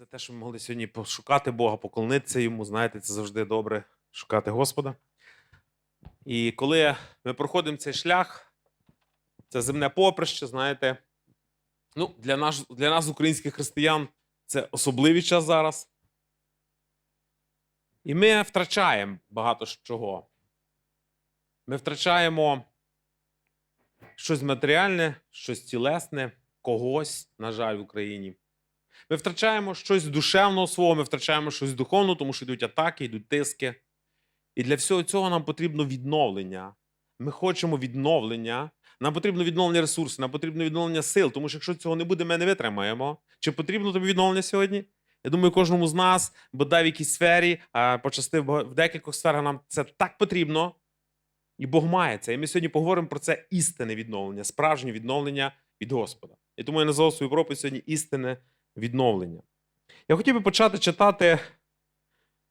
за те, що ми могли сьогодні пошукати Бога, поклонитися йому. Знаєте, це завжди добре шукати Господа. І коли ми проходимо цей шлях, це земне поприще, знаєте, ну, для, нас, для нас, українських християн, це особливий час зараз. І ми втрачаємо багато чого. Ми втрачаємо щось матеріальне, щось тілесне, когось, на жаль, в Україні. Ми втрачаємо щось душевного свого, ми втрачаємо щось духовного, тому що йдуть атаки, йдуть тиски. І для всього цього нам потрібно відновлення. Ми хочемо відновлення. Нам потрібно відновлення ресурсів, нам потрібно відновлення сил, тому що якщо цього не буде, ми не витримаємо. Чи потрібно тобі відновлення сьогодні? Я думаю, кожному з нас, бодай в якійсь сфері, почасти в декількох сферах нам це так потрібно. І Бог має це. І ми сьогодні поговоримо про це істинне відновлення, справжнє відновлення від Господа. І тому я назвав свою проповідь сьогодні істинне відновлення. Я хотів би почати читати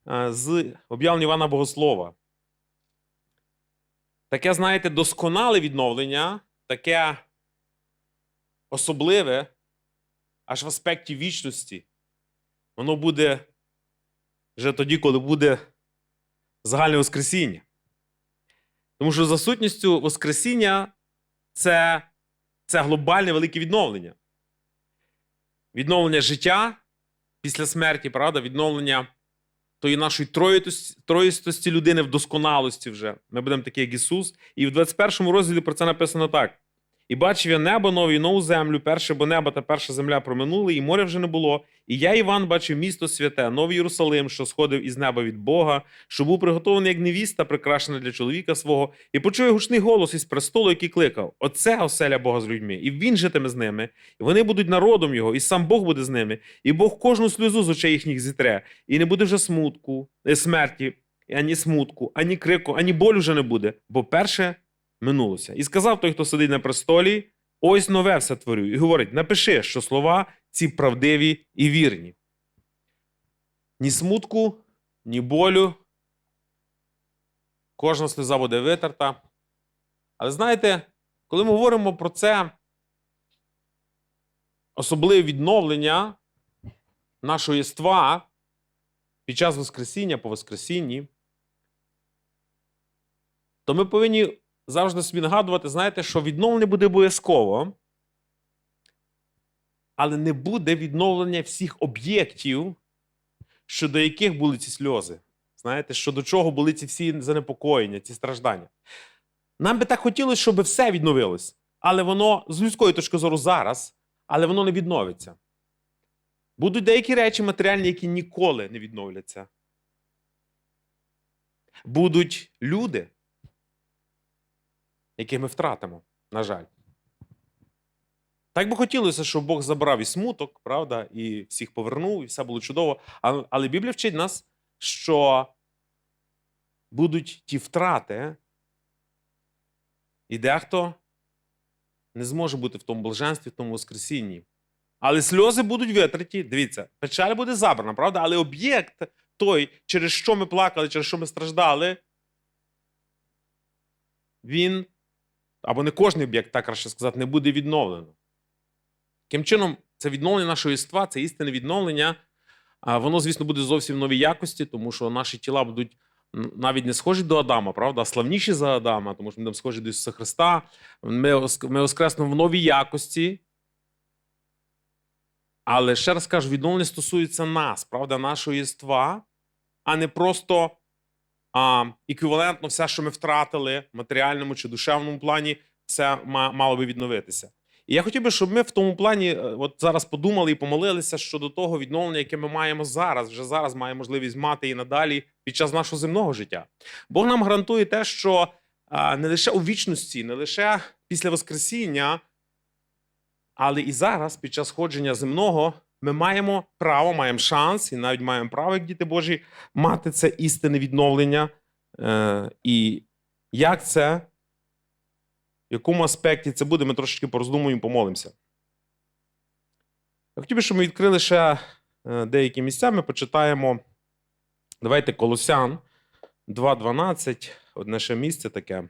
е, з об'явлення Івана Богослова. Таке, знаєте, досконале відновлення, таке особливе, аж в аспекті вічності. Воно буде вже тоді, коли буде загальне Воскресіння. Тому що за сутністю Воскресіння це, це глобальне велике відновлення. Відновлення життя після смерті, правда? Відновлення тої нашої троїстості людини в досконалості вже. Ми будемо такі, як Ісус. І в 21 розділі про це написано так: І бачив я небо нове, і нову землю, перше, бо небо та перша земля проминули, і моря вже не було. І я, Іван, бачив місто святе, новий Єрусалим, що сходив із неба від Бога, що був приготований як невіста, прикрашена для чоловіка свого, і почув я гучний голос із престолу, який кликав: Оце оселя Бога з людьми, і він житиме з ними, і вони будуть народом його, і сам Бог буде з ними, і Бог кожну сльозу з очей їхніх зітре, і не буде вже смутку, е, смерті, ані смутку, ані крику, ані болю вже не буде, бо перше минулося. І сказав той, хто сидить на престолі: ось нове все творю. І говорить: напиши, що слова ці правдиві і вірні. Ні смутку, ні болю. Кожна сльоза буде витерта. Але знаєте, коли ми говоримо про це особливе відновлення нашого єства під час Воскресіння по Воскресінні, то ми повинні завжди собі нагадувати, знаєте, що відновлення буде обов'язково, але не буде відновлення всіх об'єктів, щодо яких були ці сльози. Знаєте, щодо чого були ці всі занепокоєння, ці страждання. Нам би так хотілося, щоб все відновилось, але воно з людської точки зору зараз, але воно не відновиться. Будуть деякі речі матеріальні, які ніколи не відновляться. Будуть люди, яких ми втратимо, на жаль. Так би хотілося, щоб Бог забрав і смуток, правда, і всіх повернув, і все було чудово. Але, Біблія вчить нас, що будуть ті втрати, і дехто не зможе бути в тому блаженстві, в тому воскресінні. Але сльози будуть витраті. Дивіться, печаль буде забрана, правда? Але об'єкт той, через що ми плакали, через що ми страждали, він, або не кожен об'єкт, так краще сказати, не буде відновлено. Таким чином, це відновлення нашого єства, це істинне відновлення. Воно, звісно, буде зовсім в новій якості, тому що наші тіла будуть навіть не схожі до Адама, правда, а славніші за Адама, тому що ми будемо схожі до Ісуса Христа. Ми, ми воскреснемо в новій якості. Але ще раз кажу, відновлення стосується нас, правда, нашого єства, а не просто а, еквівалентно все, що ми втратили в матеріальному чи душевному плані, все мало би відновитися. І я хотів би, щоб ми в тому плані е, от зараз подумали і помолилися щодо того відновлення, яке ми маємо зараз, вже зараз маємо можливість мати і надалі під час нашого земного життя. Бог нам гарантує те, що не лише у вічності, не лише після Воскресіння, але і зараз, під час ходження земного, ми маємо право, маємо шанс, і навіть маємо право, як діти Божі, мати це істинне відновлення. Е, і як це, в якому аспекті це буде, ми трошечки пороздумуємо, помолимося. Я хотів би, щоб ми відкрили ще е, деякі місця. Ми почитаємо. Давайте Колосян 2.12, одне ще місце таке.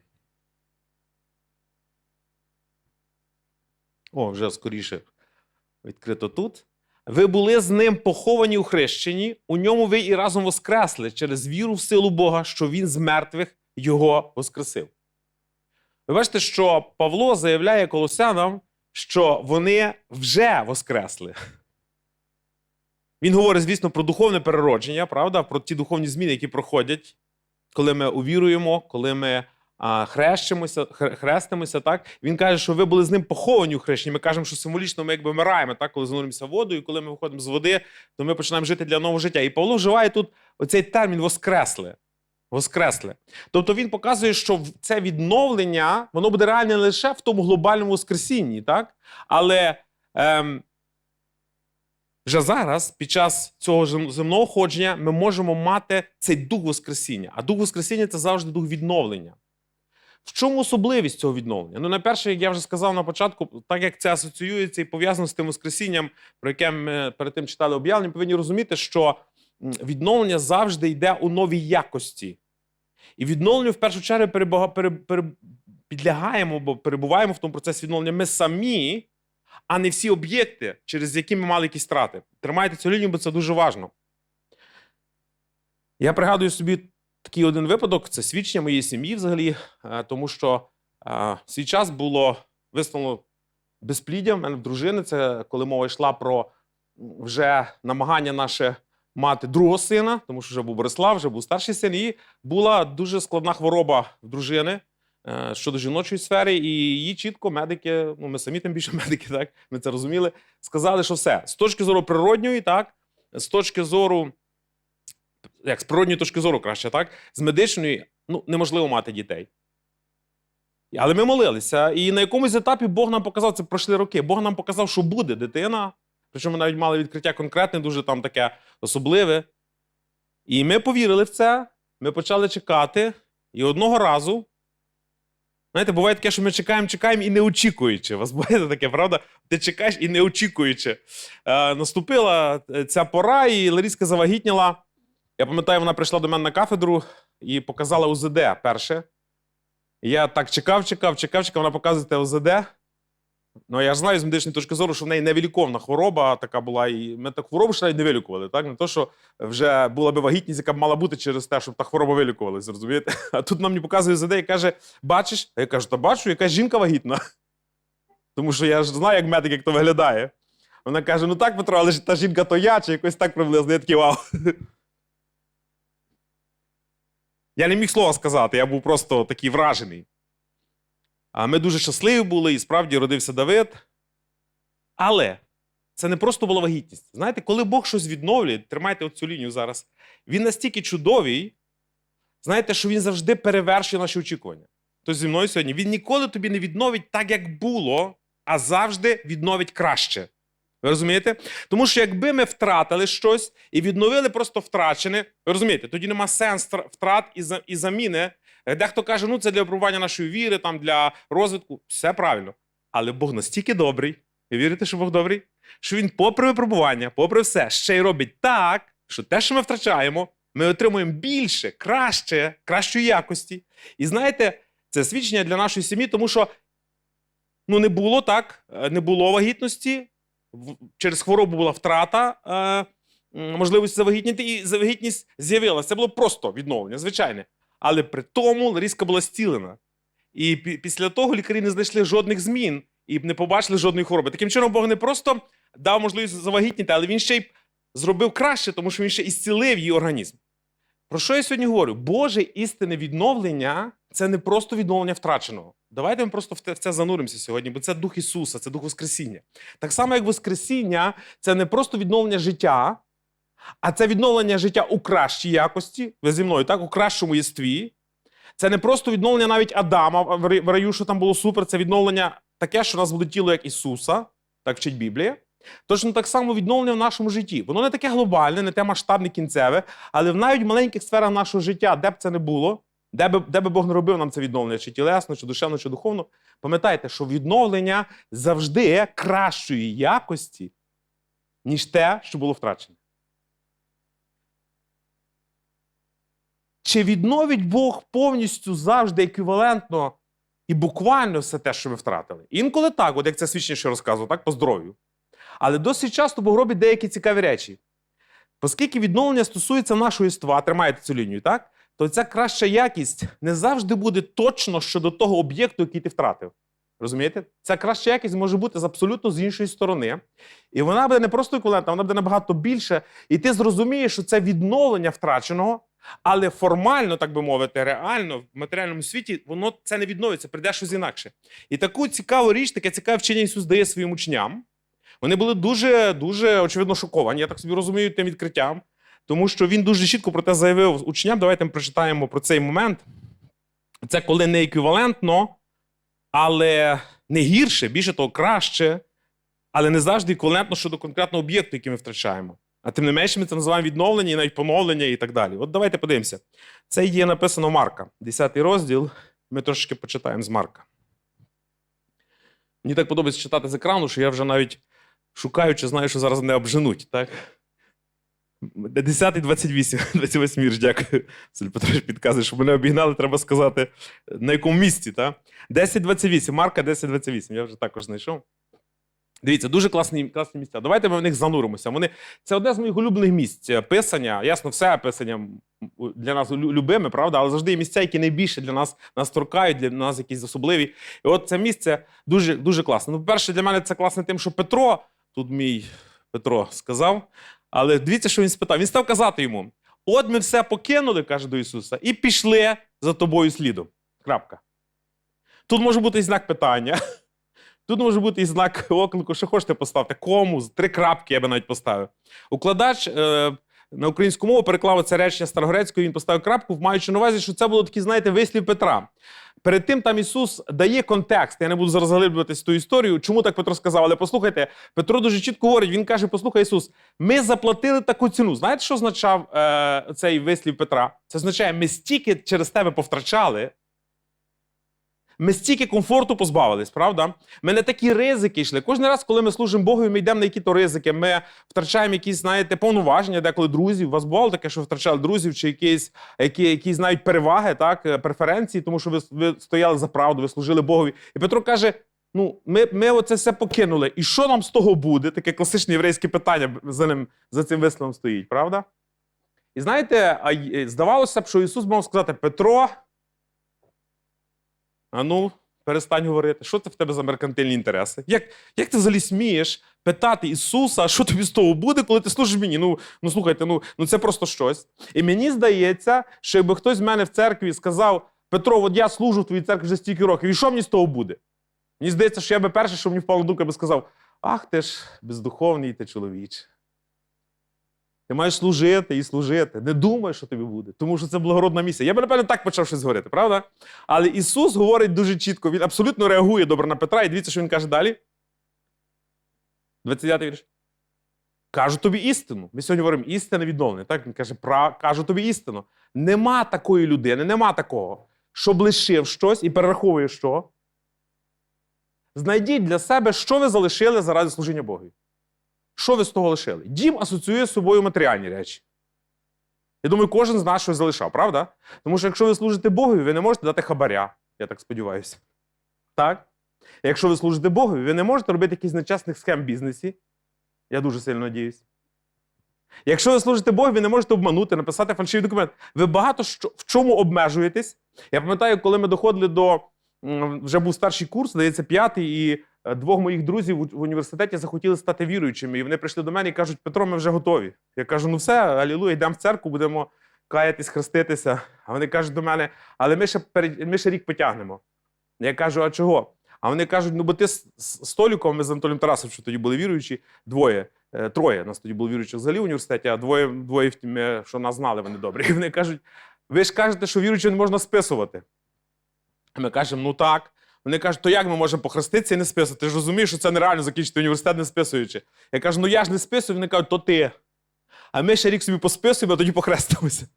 О, вже скоріше відкрито тут. Ви були з ним поховані у хрещенні, у ньому ви і разом воскресли через віру в силу Бога, що він з мертвих його воскресив. Ви бачите, що Павло заявляє колосянам, що вони вже воскресли. Він говорить, звісно, про духовне переродження, правда, про ті духовні зміни, які проходять, коли ми увіруємо, коли ми хрещимося, хрестимося. Так? Він каже, що ви були з ним поховані у хрещенні. Ми кажемо, що символічно ми якби вмираємо, так? коли зануримося в воду, і коли ми виходимо з води, то ми починаємо жити для нового життя. І Павло вживає тут оцей термін воскресли. Воскресли. Тобто він показує, що це відновлення воно буде реальне не лише в тому глобальному воскресінні, так? але ем, вже зараз, під час цього земного ходження, ми можемо мати цей дух Воскресіння. А дух Воскресіння це завжди дух відновлення. В чому особливість цього відновлення? Ну, найперше, як я вже сказав на початку, так як це асоціюється і пов'язано з тим Воскресінням, про яке ми перед тим читали об'явлення, повинні розуміти, що відновлення завжди йде у новій якості. І відновленню, в першу чергу, перебага- пере- пере- підлягаємо, бо перебуваємо в тому процесі відновлення ми самі, а не всі об'єкти, через які ми мали якісь страти. Тримайте цю лінію, бо це дуже важливо. Я пригадую собі такий один випадок. Це свідчення моєї сім'ї взагалі, е, тому що е, в свій час було виставлено безпліддя в мене в дружини. Це коли мова йшла про вже намагання наше мати другого сина, тому що вже був Борислав, вже був старший син, і була дуже складна хвороба в дружини е, щодо жіночої сфери, і її чітко медики, ну ми самі тим більше медики, так ми це розуміли, сказали, що все з точки зору природньої, так, з точки зору, як з природньої точки зору, краще, так, з медичної, ну неможливо мати дітей. Але ми молилися, і на якомусь етапі Бог нам показав, це пройшли роки. Бог нам показав, що буде дитина. Причому ми навіть мали відкриття конкретне, дуже там таке особливе. І ми повірили в це, ми почали чекати. І одного разу, знаєте, буває таке, що ми чекаємо, чекаємо і не очікуючи. Вас буває таке, правда? Ти чекаєш і не очікуючи. Е, наступила е, ця пора, і Ларіска завагітніла. Я пам'ятаю, вона прийшла до мене на кафедру і показала УЗД перше. І Я так чекав, чекав, чекав, чекав, вона показує те ОЗД. Ну, я ж знаю з медичної точки зору, що в неї невиліковна хвороба така була, і ми так хворобу ще навіть не вилікували. Так? Не то, що вже була би вагітність, яка б мала бути через те, щоб та хвороба вилікувалась, розумієте? А тут нам не показує ЗД і каже: бачиш? А я кажу, та бачу, яка жінка вагітна. Тому що я ж знаю, як медик, як то виглядає. Вона каже: ну так, Петро, але ж та жінка то я, чи якось так приблизно. Я такий вау. Я не міг слова сказати, я був просто такий вражений. А ми дуже щасливі були, і справді родився Давид. Але це не просто була вагітність. Знаєте, коли Бог щось відновлює, тримайте оцю лінію зараз, він настільки чудовий, знаєте, що він завжди перевершує наші очікування. Хтось зі мною сьогодні, він ніколи тобі не відновить так, як було, а завжди відновить краще. Ви розумієте? Тому що якби ми втратили щось і відновили просто втрачене, ви розумієте, тоді нема сенс втрат і, заміни. Е, Дехто каже, ну це для випробування нашої віри, там, для розвитку. Все правильно. Але Бог настільки добрий, ви вірите, що Бог добрий? Що він, попри випробування, попри все, ще й робить так, що те, що ми втрачаємо, ми отримуємо більше, краще, кращої якості. І знаєте, це свідчення для нашої сім'ї, тому що ну, не було так, е, не було вагітності, через хворобу була втрата е, можливості завагітніти, і завагітність з'явилася. Це було просто відновлення, звичайне. Але при тому Ларіска була зцілена. І після того лікарі не знайшли жодних змін і не побачили жодної хвороби. Таким чином, Бог не просто дав можливість завагітніти, але він ще й зробив краще, тому що він ще і зцілив її організм. Про що я сьогодні говорю? Боже істинне відновлення це не просто відновлення втраченого. Давайте ми просто в це зануримося сьогодні, бо це дух Ісуса, це дух Воскресіння. Так само, як Воскресіння, це не просто відновлення життя, а це відновлення життя у кращій якості. Ви зі мною, так? У кращому єстві. Це не просто відновлення навіть Адама в раю, що там було супер. Це відновлення таке, що у нас буде тіло як Ісуса, так вчить Біблія. Точно так само відновлення в нашому житті. Воно не таке глобальне, не те масштабне кінцеве, але в навіть маленьких сферах нашого життя, де б це не було, де би, де би Бог не робив нам це відновлення, чи тілесно, чи душевно, чи духовно, пам'ятайте, що відновлення завжди кращої якості, ніж те, що було втрачене. Чи відновить Бог повністю завжди еквівалентно і буквально все те, що ми втратили? Інколи так, от як це свідчення ще розказував, так, по здоров'ю. Але досить часто Бог робить деякі цікаві речі. Оскільки відновлення стосується нашого єства, тримаєте цю лінію, так? То ця краща якість не завжди буде точно щодо того об'єкту, який ти втратив. Розумієте? Ця краща якість може бути з абсолютно з іншої сторони. І вона буде не просто еквівалентна, вона буде набагато більше. І ти зрозумієш, що це відновлення втраченого, але формально, так би мовити, реально в матеріальному світі воно це не відновиться, прийде щось інакше. І таку цікаву річ, таке цікаве вчення Ісус дає своїм учням. Вони були дуже, дуже очевидно шоковані. Я так собі розумію тим відкриттям, тому що він дуже чітко про те заявив учням. Давайте ми прочитаємо про цей момент. Це коли не еквівалентно, але не гірше, більше того, краще, але не завжди еквівалентно щодо конкретного об'єкту, який ми втрачаємо. А тим не менше, ми це називаємо відновлення і навіть поновлення і так далі. От давайте подивимося. Це є написано Марка, 10 розділ. Ми трошки почитаємо з Марка. Мені так подобається читати з екрану, що я вже навіть шукаю, чи знаю, що зараз не обженуть. Так? 10 28, 28 вірш, дякую. Василь Петрович підказує, щоб мене обігнали, треба сказати, на якому місці. Так? 10.28, Марка 10.28, я вже також знайшов. Дивіться, дуже класні, класні місця. Давайте ми в них зануримося. Вони, це одне з моїх улюблених місць. Е, Писання, ясно, все писання для нас любиме, правда, але завжди є місця, які найбільше для нас, нас торкають, для нас якісь особливі. І от це місце дуже, дуже класне. Ну, по-перше, для мене це класно тим, що Петро, тут мій Петро сказав, але дивіться, що він спитав. Він став казати йому: от ми все покинули, каже до Ісуса, і пішли за тобою слідом. Крапка. Тут може бути і знак питання. Тут може бути і знак оклику, що хочете поставити. Кому, три крапки я би навіть поставив. Укладач е, на українську мову переклав це речення старогрецькою, він поставив крапку, маючи на увазі, що це було такий, знаєте, вислів Петра. Перед тим там Ісус дає контекст. Я не буду зараз заглиблюватись ту історію, чому так Петро сказав. Але послухайте, Петро дуже чітко говорить: він каже: Послухай, Ісус, ми заплатили таку ціну. Знаєте, що означав е, цей вислів Петра? Це означає, ми стільки через тебе повтрачали. Ми стільки комфорту позбавились, правда? Ми не такі ризики йшли. Кожен раз, коли ми служимо Богу, ми йдемо на які-то ризики. Ми втрачаємо якісь, знаєте, повноваження, деколи друзів. У вас бувало таке, що втрачали друзів чи якісь, які, якісь навіть переваги, так, е, преференції, тому що ви, ви стояли за правду, ви служили Богові. І Петро каже: ну, ми, ми оце все покинули. І що нам з того буде? Таке класичне єврейське питання за ним, за цим висловом стоїть, правда? І знаєте, е, здавалося б, що Ісус мав сказати: Петро. А ну, перестань говорити, що це в тебе за меркантильні інтереси? Як, як ти взагалі смієш питати Ісуса, що тобі з того буде, коли ти служиш мені? Ну, ну слухайте, ну, ну це просто щось. І мені здається, що якби хтось з мене в церкві сказав: Петро, от я служу в твоїй церкві вже стільки років, і що мені з того буде? Мені здається, що я би перше, що мені впало на думку, я би сказав: Ах, ти ж бездуховний ти чоловіче. Ти маєш служити і служити. Не думай, що тобі буде, тому що це благородна місія. Я би, напевно, так почав щось говорити, правда? Але Ісус говорить дуже чітко, Він абсолютно реагує добре на Петра, і дивіться, що він каже далі. 29 вірш. Кажу тобі істину. Ми сьогодні говоримо істина відновлення. Так? Він каже, «Пра- кажу тобі істину. Нема такої людини, нема такого, щоб лишив щось і перераховує що. Знайдіть для себе, що ви залишили заради служіння Богові. Що ви з того лишили? Дім асоціює з собою матеріальні речі. Я думаю, кожен з нас щось залишав, правда? Тому що якщо ви служите Богові, ви не можете дати хабаря, я так сподіваюся. Так? Якщо ви служите Богові, ви не можете робити якісь нечесних схем в бізнесі. Я дуже сильно надіюсь. Якщо ви служите Богу, ви не можете обманути, написати фальшивий документ. Ви багато в чому обмежуєтесь. Я пам'ятаю, коли ми доходили до вже був старший курс, здається, п'ятий, і двох моїх друзів в університеті захотіли стати віруючими. І вони прийшли до мене і кажуть: Петро, ми вже готові. Я кажу: ну все, алілуя, йдемо в церкву, будемо каятись, хреститися. А вони кажуть до мене, але ми ще, ми ще рік потягнемо. Я кажу, а чого? А вони кажуть: ну, бо ти з, Століком, ми з Анатолієм Тарасовичем тоді були віруючі, двоє, е, троє нас тоді було віруючих взагалі в університеті, а двоє, двоє втім, е, що нас знали, вони добрі. І вони кажуть: ви ж кажете, що віруючим не можна списувати. Ми кажемо, ну так. Вони кажуть, то як ми можемо похреститися і не списувати? Ти ж розумієш, що це нереально закінчити університет, не списуючи. Я кажу, ну я ж не списую, вони кажуть, то ти. А ми ще рік собі посписуємо, а тоді похрестимося.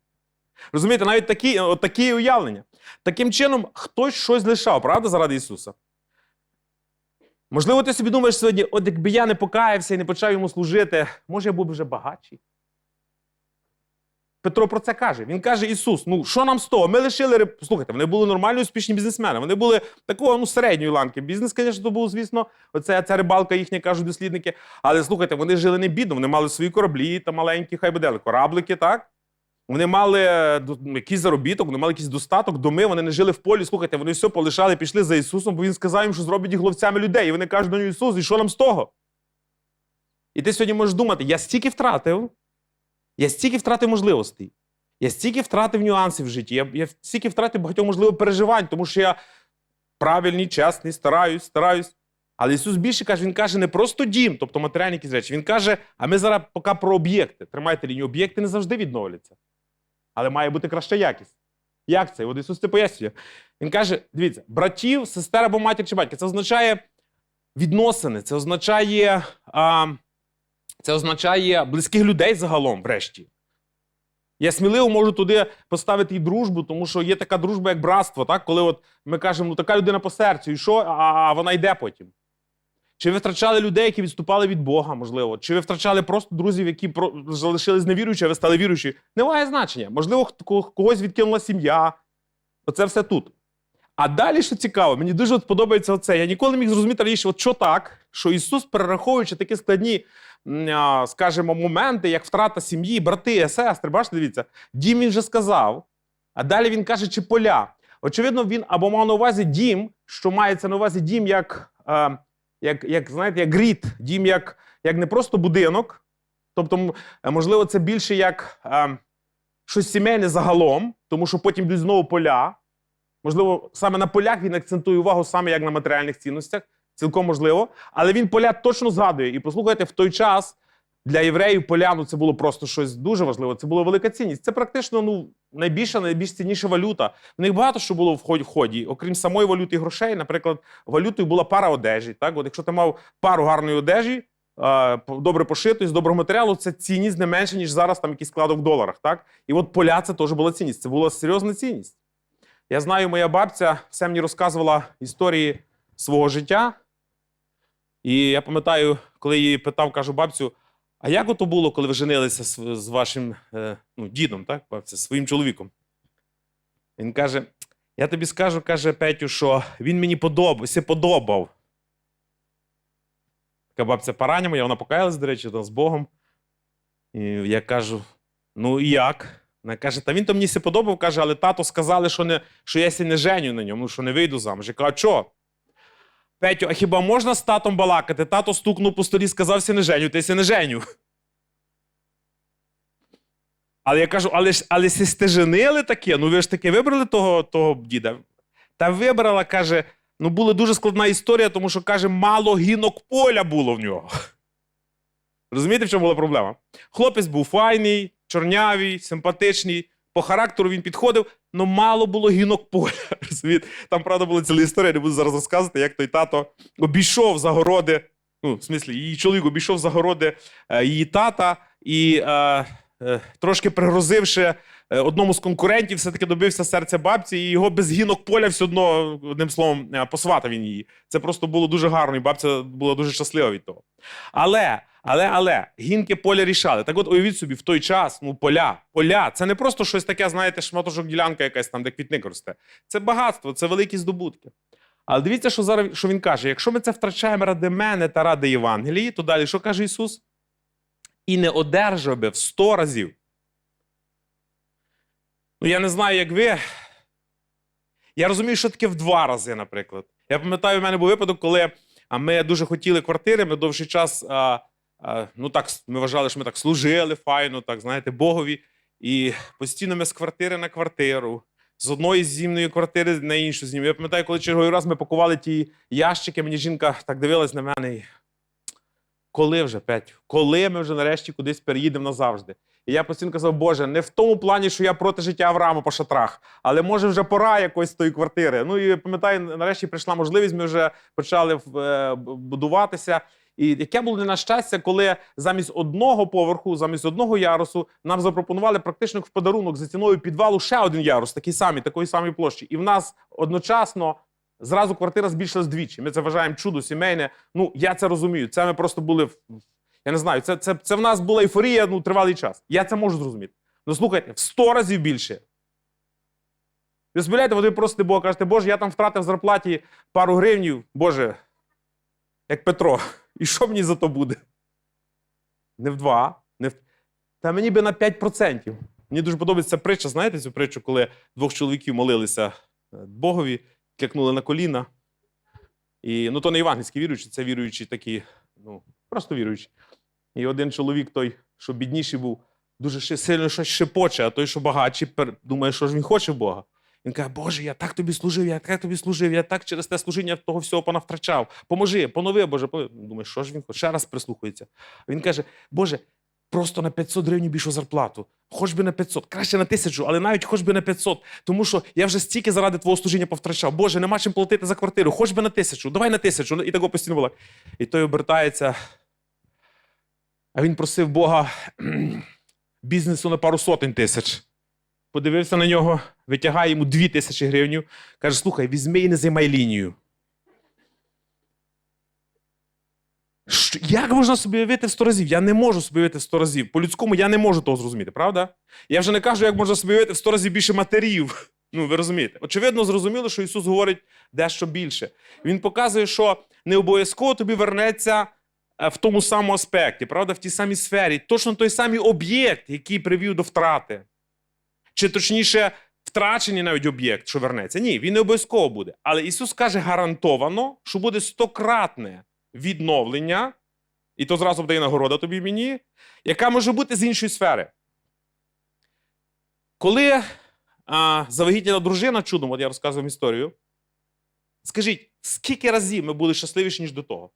Розумієте, навіть такі, от такі уявлення. Таким чином, хтось щось лишав, правда, заради Ісуса? Можливо, ти собі думаєш сьогодні, от якби я не покаявся і не почав йому служити, може, я був би вже багатший. Петро про це каже. Він каже: Ісус, ну що нам з того? Ми лишили. Слухайте, вони були нормальні успішні бізнесмени. Вони були такого ну, середньої ланки. Бізнес, звісно, то був, звісно, оце ця рибалка їхня, кажуть дослідники. Але слухайте, вони жили не бідно, вони мали свої кораблі, та маленькі, хай буде, кораблики, так? Вони мали е, ну, якийсь заробіток, вони мали якийсь достаток, доми, вони не жили в полі. Слухайте, вони все полишали, пішли за Ісусом, бо Він сказав їм, що зробить їх ловцями людей. І вони кажуть до нього Ісус, і що нам з того? І ти сьогодні можеш думати, я стільки втратив, я стільки втратив можливостей, я стільки втратив нюансів в житті, я, я стільки втратив багатьох можливих переживань, тому що я правильний, чесний, стараюсь, стараюсь. Але Ісус більше каже, Він каже не просто дім, тобто матеріальні якісь речі. Він каже, а ми зараз поки про об'єкти. Тримайте лінію, об'єкти не завжди відновляться. Але має бути краща якість. Як це? От Ісус це пояснює. Він каже: дивіться, братів, сестер або матір чи батька. Це означає відносини, це означає, а, це означає близьких людей загалом, врешті. Я сміливо можу туди поставити і дружбу, тому що є така дружба, як братство, так? коли от ми кажемо, ну така людина по серцю, і що, а, вона йде потім. Чи ви втрачали людей, які відступали від Бога, можливо? Чи ви втрачали просто друзів, які залишились невіруючі, а ви стали віруючі? Не має значення. Можливо, когось відкинула сім'я. Оце все тут. А далі, що цікаво, мені дуже подобається оце. Я ніколи не міг зрозуміти раніше, от що так, що Ісус, перераховуючи такі складні, скажімо, моменти, як втрата сім'ї, брати, сестри, бачите, дивіться, дім він вже сказав, а далі він каже, чи поля. Очевидно, він або мав на увазі дім, що мається на увазі дім як, е, як, як знаєте, як грід, дім як, як не просто будинок. Тобто, можливо, це більше як е, щось сімейне загалом, тому що потім йдуть знову поля. Можливо, саме на полях він акцентує увагу саме як на матеріальних цінностях, цілком можливо. Але він поля точно згадує. І послухайте, в той час для євреїв поля ну, це було просто щось дуже важливе. Це була велика цінність. Це практично ну, найбільша, найбільш цінніша валюта. В них багато що було в ході-. Окрім самої валюти і грошей, наприклад, валютою була пара одежі. Так? От якщо ти мав пару гарної одежі, добре пошитої, з доброго матеріалу, це цінність не менше, ніж зараз там якийсь складок в доларах. Так? І от поля це теж була цінність. Це була серйозна цінність. Я знаю, моя бабця все мені розказувала історії свого життя. І я пам'ятаю, коли її питав, кажу, бабцю, а як ото було, коли ви женилися з, з вашим е, ну, дідом, так, бабця, своїм чоловіком? Він каже: я тобі скажу, каже Петю, що він мені подобався, подобав. Така бабця параня моя, вона покаялась, до речі, з Богом. І я кажу: ну і як? Вона каже, та він то мені се подобав, каже, але тато сказали, що, не, що я сі не женю на ньому, що не вийду замуж. Я кажу, а чо? Петю, а хіба можна з татом балакати? Тато стукнув по столі, сказав, сі не женю, ти сі не женю. Але я кажу, але ж але сі сте таке? Ну ви ж таки вибрали того, того діда. Та вибрала, каже, ну була дуже складна історія, тому що, каже, мало гінок поля було в нього. Розумієте, в чому була проблема? Хлопець був файний, чорнявий, симпатичний. По характеру він підходив, але мало було гінок поля. Там, правда, була ціла історія, не буду зараз розказувати, як той тато обійшов загороди. Ну, в смислі, її чоловік обійшов загороди е, її тата і е, е, трошки пригрозивши е, одному з конкурентів, все-таки добився серця бабці, і його без гінок поля все одно, одним словом, е, посватав він її. Це просто було дуже гарно, і бабця була дуже щаслива від того. Але, але, але, гінки поля рішали. Так от уявіть собі, в той час, ну, поля, поля, це не просто щось таке, знаєте, шматочок ділянка якась там, де квітник росте. Це багатство, це великі здобутки. Але дивіться, що зараз що він каже: якщо ми це втрачаємо ради мене та ради Євангелії, то далі що каже Ісус? І не одержав би в сто разів. Ну, я не знаю, як ви. Я розумію, що таке в два рази, наприклад. Я пам'ятаю, в мене був випадок, коли ми дуже хотіли квартири, ми довший час. Ну так, ми вважали, що ми так служили файно, так, знаєте, Богові. І постійно ми з квартири на квартиру, з одної зімної квартири на іншу зніму. Я пам'ятаю, коли черговий раз ми пакували ті ящики, мені жінка так дивилась на мене. І... Коли вже, Петю? Коли ми вже нарешті кудись переїдемо назавжди? І я постійно казав, Боже, не в тому плані, що я проти життя Авраама по шатрах, але може вже пора якось тої квартири. Ну і пам'ятаю, нарешті прийшла можливість, ми вже почали е, будуватися. І яке було нас щастя, коли замість одного поверху, замість одного ярусу, нам запропонували практично в подарунок за ціною підвалу ще один ярус, такий самий, такої самої площі. І в нас одночасно зразу квартира збільшилась вдвічі. Ми це вважаємо чудо сімейне. Ну я це розумію. Це ми просто були в- я не знаю, це, це, це в нас була ейфорія ну, тривалий час. Я це можу зрозуміти. Ну слухайте, в 100 разів більше. Ви збираєте, ви просите Бога, кажете, Боже, я там втратив зарплаті пару гривнів, Боже, як Петро. І що мені за то буде? Не в два, не в... Та мені би на 5%. Мені дуже подобається притча, знаєте цю притчу, коли двох чоловіків молилися е, Богові, клякнули на коліна. І, ну, то не євангельські віруючі, це віруючі такі, ну, просто віруючі. І один чоловік, той, що бідніший був, дуже сильно щось шепоче, а той, що багатший, думає, що ж він хоче в Бога. Він каже, Боже, я так тобі служив, я так тобі служив, я так через те служіння того всього понавтрачав. Поможи, понови, Боже. понови». Що ж він? Ще раз прислухається. Він каже, Боже, просто на 500 гривень більшу зарплату. Хоч би на 500, краще на тисячу, але навіть хоч би на 500. Тому що я вже стільки заради твого служіння повтрачав. Боже, нема чим платити за квартиру, хоч би на тисячу, давай на тисячу. І такого постійно було. І той обертається. А він просив Бога бізнесу на пару сотень тисяч. Подивився на нього, витягає йому дві тисячі гривень, каже: слухай, візьми і не займай лінію. Що- Як можна собі уявити в 100 разів? Я не можу собі уявити в 100 разів. По-людському я не можу того зрозуміти, правда? Я вже не кажу, як можна собі уявити в 100 разів більше матерів. Ну, ви розумієте? Очевидно, зрозуміло, що Ісус говорить дещо більше. Він показує, що не обов'язково тобі вернеться е, в тому самому аспекті, правда, в тій самій сфері, точно той самий об'єкт, який привів до втрати. Чи точніше, втрачений навіть об'єкт, що вернеться. Ні, він не обов'язково буде. Але Ісус каже гарантовано, що буде стократне відновлення, і то зразу буде нагорода тобі мені, яка може бути з іншої сфери. Коли а, завагітніла дружина чудом, от я розказував історію, скажіть, скільки разів ми були щасливіші, ніж до того?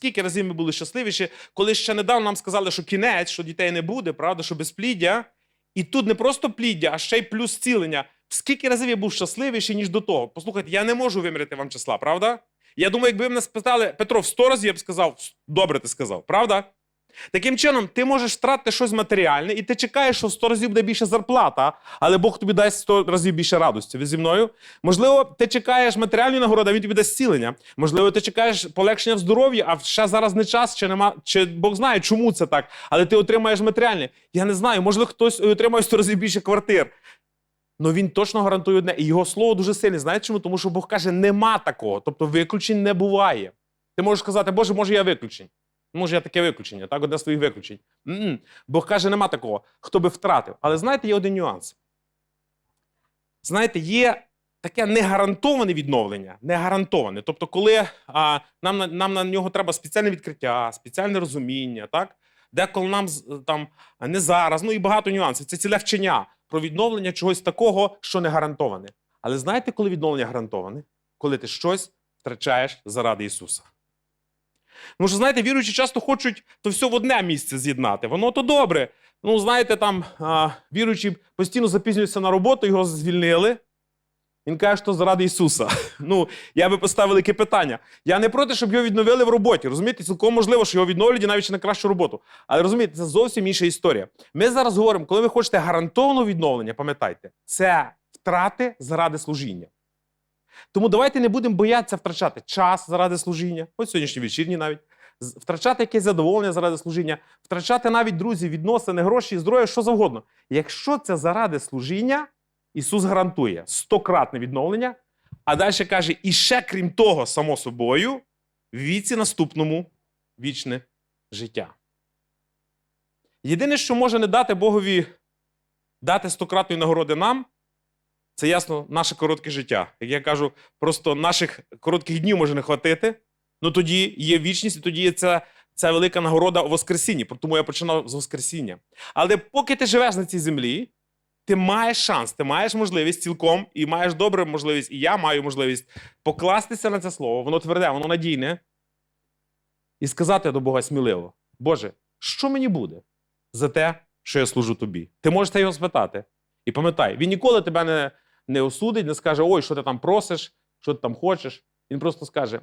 Скільки разів ми були щасливіші, коли ще недавно нам сказали, що кінець, що дітей не буде, правда, що безпліддя. І тут не просто пліддя, а ще й плюс цілення. Скільки разів я був щасливіший, ніж до того? Послухайте, я не можу виміряти вам числа, правда? Я думаю, якби ви мене спитали, Петро, в 100 разів я б сказав, добре ти сказав, правда? Таким чином, ти можеш втратити щось матеріальне, і ти чекаєш, що в 100 разів буде більше зарплата, але Бог тобі дасть 100 разів більше радості. Ви зі мною? Можливо, ти чекаєш матеріальні нагороди, а він тобі дасть зцілення. Можливо, ти чекаєш полегшення в здоров'ї, а ще зараз не час, чи нема, чи Бог знає, чому це так, але ти отримаєш матеріальне. Я не знаю, можливо, хтось отримає 100 разів більше квартир. Ну він точно гарантує одне. І його слово дуже сильне. Знаєте чому? Тому що Бог каже, нема такого. Тобто виключень не буває. Ти можеш сказати, Боже, може, я виключень. Може, я таке виключення, так, одне з твоїх виключень. М-м. Бог каже, нема такого, хто би втратив. Але знаєте, є один нюанс. Знаєте, є таке негарантоване відновлення. Негарантоване. Тобто, коли а, нам, на- нам на нього треба спеціальне відкриття, спеціальне розуміння, так? Деколи нам там не зараз, ну і багато нюансів. Це ціле вчення про відновлення чогось такого, що не гарантоване. Але знаєте, коли відновлення гарантоване? Коли ти щось втрачаєш заради Ісуса. Тому що, знаєте, віруючі часто хочуть то все в одне місце з'єднати. Воно то добре. Ну, знаєте, там а, віруючий постійно запізнюється на роботу, його звільнили. Він каже, що заради Ісуса. Ну, я би поставив велике питання. Я не проти, щоб його відновили в роботі. Розумієте, цілком можливо, що його відновлять і навіть на кращу роботу. Але розумієте, це зовсім інша історія. Ми зараз говоримо, коли ви хочете гарантованого відновлення, пам'ятайте, це втрати заради служіння. Тому давайте не будемо боятися втрачати час заради служіння, ось сьогоднішній вечірній навіть, втрачати якесь задоволення заради служіння, втрачати навіть друзі, відносини, гроші, здоров'я, що завгодно. Якщо це заради служіння, Ісус гарантує стократне відновлення, а далі каже: і ще крім того, само собою, в віці наступному вічне життя. Єдине, що може не дати Богові дати стократної нагороди нам, це ясно, наше коротке життя. Як я кажу, просто наших коротких днів може не хватити. Ну тоді є вічність, і тоді є ця, ця велика нагорода у Воскресінні. Тому я починав з Воскресіння. Але поки ти живеш на цій землі, ти маєш шанс, ти маєш можливість цілком і маєш добру можливість, і я маю можливість покластися на це слово, воно тверде, воно надійне, і сказати до Бога сміливо: Боже, що мені буде за те, що я служу тобі? Ти можеш це його спитати. І пам'ятай, він ніколи тебе не, не осудить, не скаже, ой, що ти там просиш, що ти там хочеш. Він просто скаже: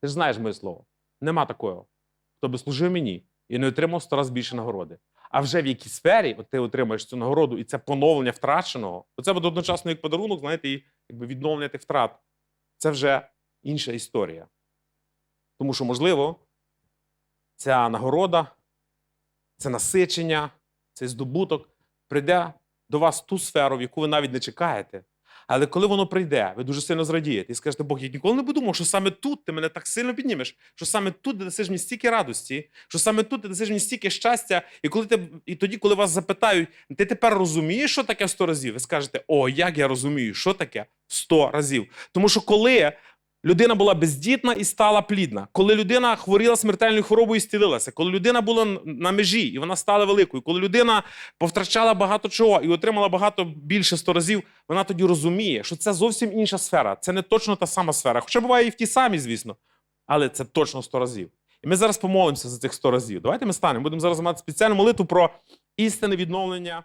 ти ж знаєш моє слово, нема такого, хто би служив мені і не отримав сто раз більше нагороди. А вже в якій сфері от ти отримаєш цю нагороду і це поновлення втраченого, то це буде одночасно як подарунок, знаєте, і якби відновлення тих втрат. Це вже інша історія. Тому що, можливо, ця нагорода це насичення, цей здобуток прийде до вас ту сферу, в яку ви навіть не чекаєте. Але коли воно прийде, ви дуже сильно зрадієте і скажете, Бог, я ніколи не подумав, що саме тут ти мене так сильно піднімеш, що саме тут ти дасиш мені стільки радості, що саме тут ти дасиш мені стільки щастя. І коли ти, і тоді, коли вас запитають, ти тепер розумієш, що таке 100 разів, ви скажете, о, як я розумію, що таке 100 разів. Тому що коли людина була бездітна і стала плідна, коли людина хворіла смертельною хворобою і стілилася, коли людина була на межі і вона стала великою, коли людина повтрачала багато чого і отримала багато більше 100 разів, вона тоді розуміє, що це зовсім інша сфера. Це не точно та сама сфера. Хоча буває і в тій самій, звісно, але це точно 100 разів. І ми зараз помолимося за цих 100 разів. Давайте ми станемо. Будемо зараз мати спеціальну молитву про істинне відновлення